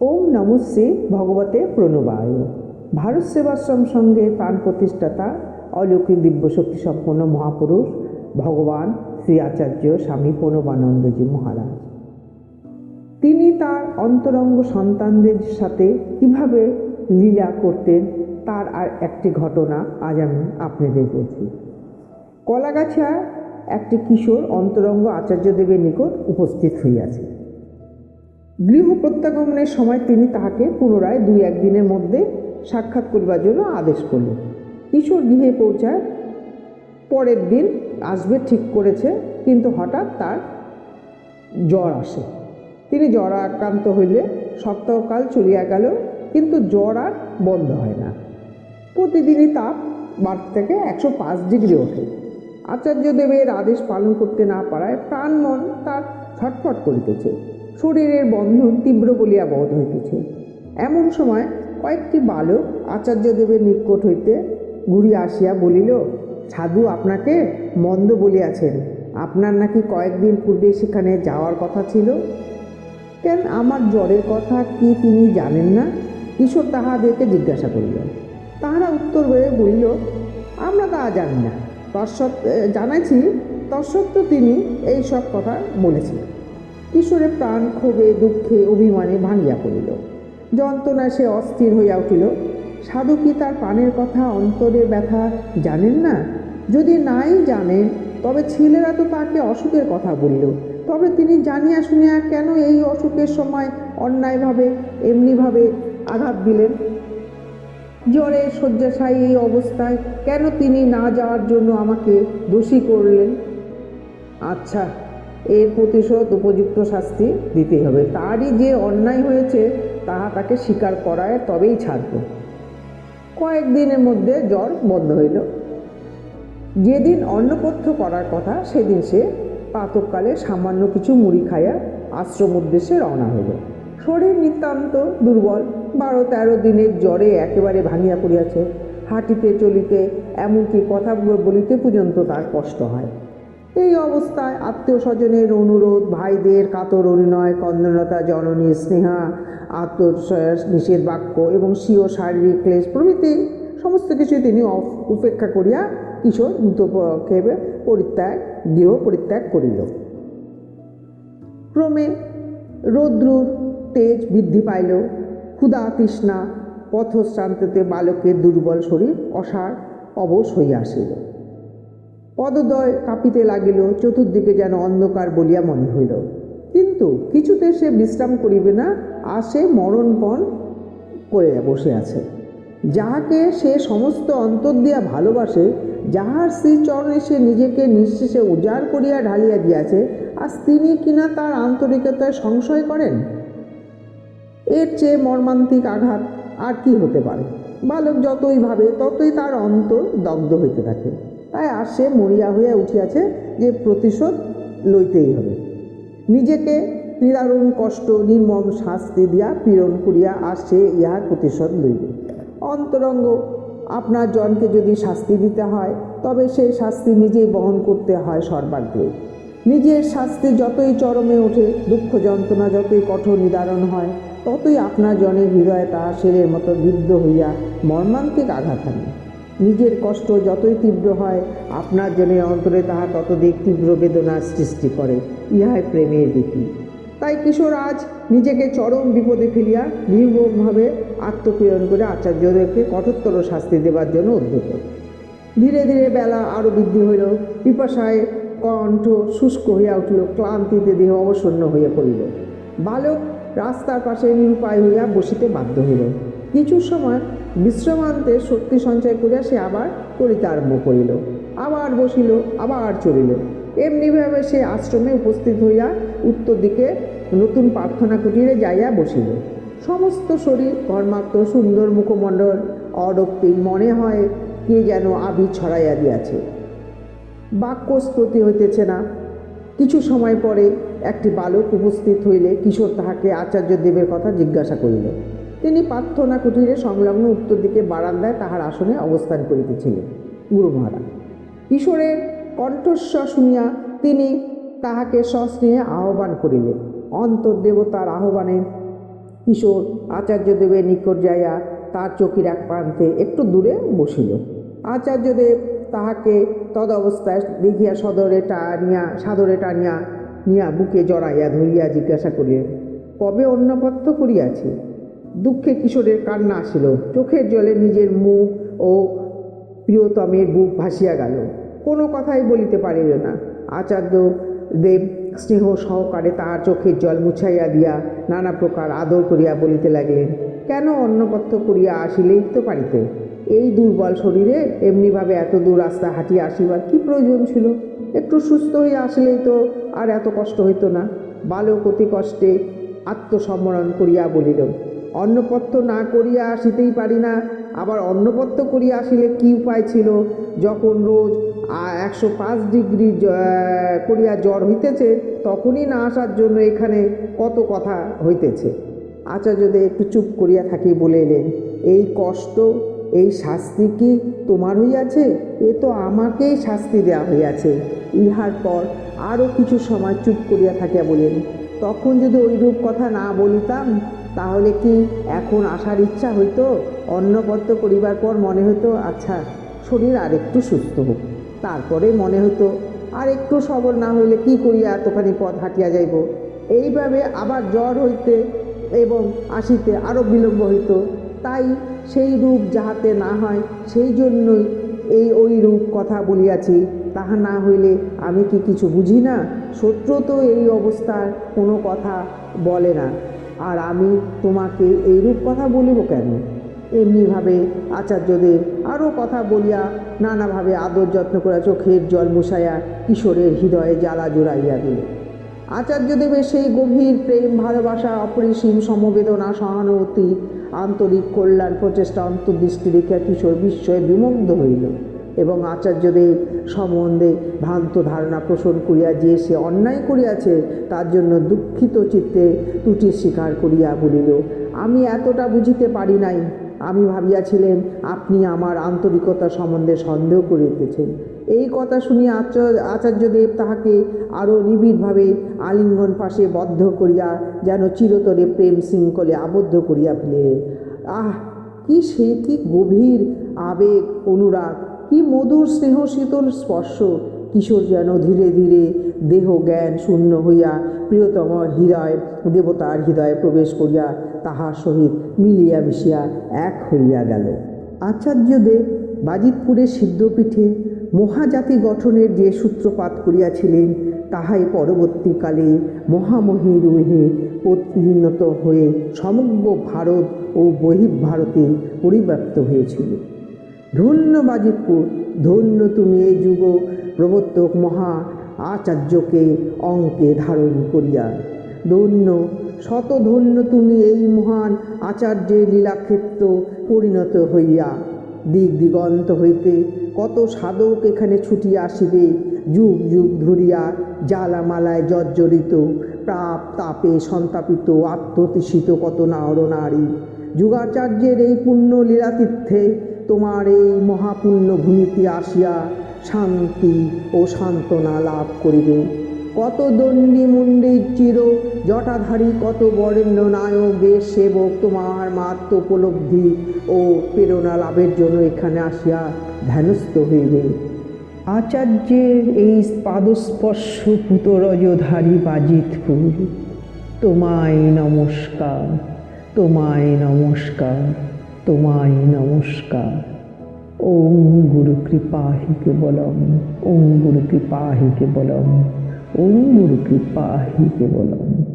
ওম নমস্যে ভগবতে প্রণবায়। ভারত সেবাশ্রম সঙ্গের প্রাণ প্রতিষ্ঠাতা অলৌকিক দিব্য শক্তি সম্পন্ন মহাপুরুষ ভগবান শ্রী আচার্য স্বামী প্রণবানন্দজি মহারাজ। তিনি তার অন্তরঙ্গ সন্তানদের সাথে কীভাবে লীলা করতেন, তার আর একটি ঘটনা আজ আমি আপনাদের বলছি। কলাগাছা একটি কিশোর অন্তরঙ্গ আচার্যদেবের নিকট উপস্থিত হইয়াছে। গৃহ প্রত্যাগমনের সময় তিনি তাহাকে পুনরায় দুই একদিনের মধ্যে সাক্ষাৎ করিবার জন্য আদেশ করলেন কিশোর গৃহে পৌঁছায়, পরের দিন আসবে ঠিক করেছে, কিন্তু হঠাৎ তার জ্বর আসে। তিনি জ্বর আক্রান্ত হইলে সপ্তাহকাল চলিয়া গেল, কিন্তু জ্বর আর বন্ধ হয় না। প্রতিদিনই তাপ বাড়তে থেকে একশো পাঁচ ডিগ্রি ওঠে। আচার্যদেবের আদেশ পালন করতে না পারায় প্রাণ মন তার ছটফট করিতেছে। শরীরের বন্ধন তীব্র বলিয়া বোধ হইতেছে। এমন সময় কয়েকটি বালক আচার্যদেবের নিকট হইতে ঘুরিয়া আসিয়া বলিল, সাধু আপনাকে মন্দ বলিয়াছেন। আপনার নাকি কয়েকদিন পূর্বে সেখানে যাওয়ার কথা ছিল। কেন আমার জ্বরের কথা কি তিনি জানেন না? কিশোর তাহাদেরকে জিজ্ঞাসা করিল। তাহারা উত্তর হয়ে বলিল, আমরা তা জানি না। তৎসত্ত্বে জানাইছি, তৎসত্ত্বেও তিনি এই সব কথা বলেছিলেন। কিশোরের প্রাণ ক্ষোভে, দুঃখে, অভিমানে ভাঙিয়া পড়িল। যন্ত্রণায় সে অস্থির হইয়া উঠিল। সাধু কি তার প্রাণের কথা অন্তরের ব্যথা জানেন না? যদি নাই জানেন তবে ছেলেরা তো তাকে অসুখের কথা বলল। তবে তিনি জানিয়া শুনিয়া কেন এই অসুখের সময় অন্যায়ভাবে, এমনিভাবে আঘাত দিলেন? জ্বরে শয্যাশায়ী এই অবস্থায় কেন তিনি না যাওয়ার জন্য আমাকে দোষী করলেন? আচ্ছা এর প্রতিশোধ উপযুক্ত শাস্তি দিতেই হবে। তারই যে অন্যায় হয়েছে, তাহা তাকে স্বীকার করায় তবেই ছাড়ব। কয়েকদিনের মধ্যে জ্বর বন্ধ হইল। যেদিন অন্নপথ্য করার কথা, সেদিন সে প্রাতকালে সামান্য কিছু মুড়ি খাইয়া আশ্রম উদ্দেশ্যে রওনা হইল। শরীর নিতান্ত দুর্বল। বারো তেরো দিনের জ্বরে একেবারে ভাঙিয়া পড়িয়াছে। হাঁটিতে চলিতে, এমনকি কথা বলিতে পর্যন্ত তার কষ্ট হয়। এই অবস্থায় আত্মীয় স্বজনের অনুরোধ, ভাইদের কাতর অভিনয় কন্দনতা জননী, স্নেহা আত্মসয়াস নিষেধ বাক্য এবং স্বীয় শারীরিক ক্লেশ প্রভৃতি সমস্ত কিছুই তিনি উপেক্ষা করিয়া কিশোর দ্রুতপক্ষেপে পরিত্যাগ, গৃহ পরিত্যাগ করিল। ক্রমে রৌদ্রুর তেজ বৃদ্ধি পাইল। ক্ষুধা তৃষ্ণা, পথশ্রান্ততে বালকের দুর্বল শরীর অসার অবশ হইয়া আসিল। পদদয় কাঁপিতে লাগিল, চতুর্দিকে যেন অন্ধকার বলিয়া মনে হইল। কিন্তু কিছুতে সে বিশ্রাম করিবে না আসে মরণপণ করে বসে আছে। যাহাকে সে সমস্ত অন্তর দিয়া ভালোবাসে, যাহার শ্রীচরণে সে নিজেকে নিঃশেষে উজাড় করিয়া ঢালিয়া দিয়াছে আজ তিনি কিনা তার আন্তরিকতায় সংশয় করেন? এর চেয়ে মর্মান্তিক আঘাত আর কি হতে পারে? বালক যতই ভাবে, ততই তার অন্তর দগ্ধ হইতে থাকে। তাই আর সে মরিয়া হইয়া উঠিয়াছে যে প্রতিশোধ লইতেই হবে। নিজেকে নিদারুণ কষ্ট, নির্মম শাস্তি দিয়া পীড়ন করিয়া আর সে ইহার প্রতিশোধ লইবে। অন্তরঙ্গ, আপনার জনকে যদি শাস্তি দিতে হয়, তবে সেই শাস্তি নিজেই বহন করতে হয় সর্বাগ্রে। নিজের শাস্তি যতই চরমে ওঠে, দুঃখ যন্ত্রণা যতই কঠোর নিদারণ হয়, ততই আপনার জনের হৃদয়ে তাহা শেরের মতো বিদ্ধ হইয়া মর্মান্তিক আঘাত হানে। নিজের কষ্ট যতই তীব্র হয়, আপনার জনের অন্তরে তাহা ততদিক তীব্র বেদনার সৃষ্টি করে, ইহাই প্রেমের রীতি তাই কিশোর আজ নিজেকে চরম বিপদে ফেলিয়া নির্মমভাবে আত্মপীড়ন করে আচার্যদেরকে কঠোরতর শাস্তি দেবার জন্য উদ্যত। ধীরে ধীরে বেলা আরও বৃদ্ধি হইল, পিপাসায় কণ্ঠ শুষ্ক হইয়া উঠিল, ক্লান্তিতে দেহ অবসন্ন হইয়া পড়িল। বালক রাস্তার পাশে নিরুপায় হইয়া বসিতে বাধ্য হইল। কিছু সময় বিশ্রামান্তে শক্তি সঞ্চয় করিয়া সে আবার করিতে আরম্ভ করিল। আবার বসিল, আবার চলিল। এমনিভাবে সে আশ্রমে উপস্থিত হইয়া উত্তর দিকে নতুন প্রার্থনা কুটিরে যাইয়া বসিল। সমস্ত শরীর কর্মাক্ত সুন্দর মুখমণ্ডল অরক্তিম মনে হয় কে যেন আবি ছড়াইয়া দিয়াছে। বাক্য স্ফূর্তি হইতেছে না। কিছু সময় পরে একটি বালক উপস্থিত হইলে কিশোর তাহাকে আচার্য দেবের কথা জিজ্ঞাসা করিল। তিনি প্রার্থনা কুটিরে সংলগ্ন উত্তর দিকে বারান্দায় তাহার আসনে অবস্থান করিতেছিলেন, গুরু মহারাজ। কিশোরের কণ্ঠস্বর শুনিয়া তিনি তাহাকে সস্নেহে আহ্বান করিলেন, অন্তর্দেবতার আহ্বানে, কিশোর, আচার্যদেবের নিকট যাইয়া তার চকির এক প্রান্তে একটু দূরে বসিল। আচার্যদেব তাহাকে তদবস্থায় দেখিয়া সদরে টানিয়া, সাদরে টানিয়া, নিয়া বুকে জড়াইয়া ধরিয়া জিজ্ঞাসা করিলেন, কবে অন্নপত্য করিয়াছে? দুঃখে কিশোরের কান্না আসিল চোখের জলে নিজের মুখ ও প্রিয়তমের বুক ভাসিয়া গেল। কোনো কথাই বলিতে পারিল না। আচার্য দেব স্নেহ সহকারে তাহার চোখের জল মুছাইয়া দিয়া নানা প্রকার আদর করিয়া বলিতে লাগলেন, কেন অন্নপত্য করিয়া আসিলেই তো পারিতে? এই দুর্বল শরীরে এমনিভাবে এত দূর রাস্তা হাঁটিয়া আসিবার কি প্রয়োজন ছিল? একটু সুস্থ হয়ে আসলেই তো আর এত কষ্ট হইতো না। বালক অতি কষ্টে আত্মসম্বরণ করিয়া বলিল অন্নপত্য না করিয়া আসিতেই পারি না। আবার অন্নপত্য করিয়া আসিলে কি উপায় ছিল? যখন রোজ একশো পাঁচ ডিগ্রি করিয়া জ্বর হইতেছে, তখনই না আসার জন্য এখানে কত কথা হইতেছে। আচার্যদের একটু চুপ করিয়া থাকি বলে এলেন, এই কষ্ট, এই শাস্তি কি তোমার হইয়াছে? এ তো আমাকেই শাস্তি দেওয়া হইয়াছে। ইহার পর আরও কিছু সময় চুপ করিয়া থাকিয়া বলেন তখন যদি ওইরূপ কথা না বলিতাম তাহলে কি এখন আসার ইচ্ছা হইতো? অন্নপত্য করিবার পর মনে হতো আচ্ছা শরীর আরেকটু সুস্থ হোক। তারপরে মনে হতো আর একটু সবল না হইলে কি করিয়া এতখানি পথ হাঁটিয়া যাইব? এইভাবে আবার জ্বর হইতে এবং আসিতে আরও বিলম্ব হইত। তাই সেই রূপ যাহাতে না হয়, সেই জন্যই এই ওই রূপ কথা বলিয়াছি। তাহা না হইলে আমি কি কিছু বুঝি না? শত্রু তো এই অবস্থার কোনো কথা বলে না। আর আমি তোমাকে এইরূপ কথা বলিব কেন? এমনিভাবে আচার্যদেব আরও কথা বলিয়া নানাভাবে আদর যত্ন করে চোখের জল মুছাইয়া কিশোরের হৃদয়ে জ্বালা জোড়াইয়া দিল আচার্যদেবের সেই গভীর প্রেম, ভালোবাসা, অপরিসীম সমবেদনা, সহানুভূতি, আন্তরিক কল্যাণ প্রচেষ্টা, অন্তর্দৃষ্টি দেখিয়া কিশোর বিস্ময়ে বিমগ্ধ হইল। এবং আচার্যদেব সম্বন্ধে ভ্রান্ত ধারণা পোষণ করিয়া যে সে অন্যায় করিয়াছে, তার জন্য দুঃখিত চিত্তে ত্রুটি স্বীকার করিয়া বলিল, আমি এতটা বুঝিতে পারি নাই। আমি ভাবিয়াছিলেন আপনি আমার আন্তরিকতা সম্বন্ধে সন্দেহ করিতেছেন। এই কথা শুনিয়া আচার্য, আচার্যদেব তাহাকে আরও নিবিড়ভাবে আলিঙ্গন পাশে বদ্ধ করিয়া যেন চিরতরে প্রেম শৃঙ্খলে আবদ্ধ করিয়া ফেলিলেন। আহ, কি সে কি গভীর আবেগ, অনুরাগ! কি মধুর স্নেহ শীতল স্পর্শ, কিশোর যেন ধীরে ধীরে দেহ জ্ঞান শূন্য হইয়া প্রিয়তম হৃদয়, দেবতার হৃদয়ে প্রবেশ করিয়া তাহার সহিত মিলিয়া মিশিয়া এক হইয়া গেল। আচার্যদেব বাজিতপুরের সিদ্ধপীঠে মহাজাতি গঠনের যে সূত্রপাত করিয়াছিলেন, তাহাই পরবর্তীকালে মহামহির রূহে পরিণত হয়ে সমগ্র ভারত ও বহির্ভারতে পরিব্যাপ্ত হয়েছিল। ধন্য বাজিতপুর ধন্য তুমি এই যুগ প্রবর্তক মহা আচার্যকে অঙ্কে ধারণ করিয়া। ধন্য, শত ধন্য তুমি এই মহান আচার্যের লীলাক্ষেত্র পরিণত হইয়া। দিক দিগন্ত হইতে কত সাধক এখানে ছুটিয়া আসিবে, যুগ যুগ ধরিয়া জ্বালামালায় জর্জরিত প্রাপ তাপে সন্তাপিত, আত্মতৃষিত কত নার নারী। যুগাচার্যের এই পুণ্য লীলাতীর্থে তোমার এই মহাপুণ্য ভূমিতে আসিয়া শান্তি ও সান্ত্বনা লাভ করিবে। কত দণ্ডী মুন্ডির চির জটাধারী, কত বরেণ্য নায়ক দেশ সেবক, তোমার মাত্র উপলব্ধি ও প্রেরণা লাভের জন্য এখানে আসিয়া ধ্যানস্থ হইবে। আচার্যের এই পাদস্পর্শ পুতরজধারী বাজিতপুর তোমায় নমস্কার তোমায় নমস্কার। তোমায় নমস্কার। ওম গুরু কৃপাহি কেবলম ওম গুরু কৃপাহি কেবলম ওম গুরু কৃপাহি কেবলম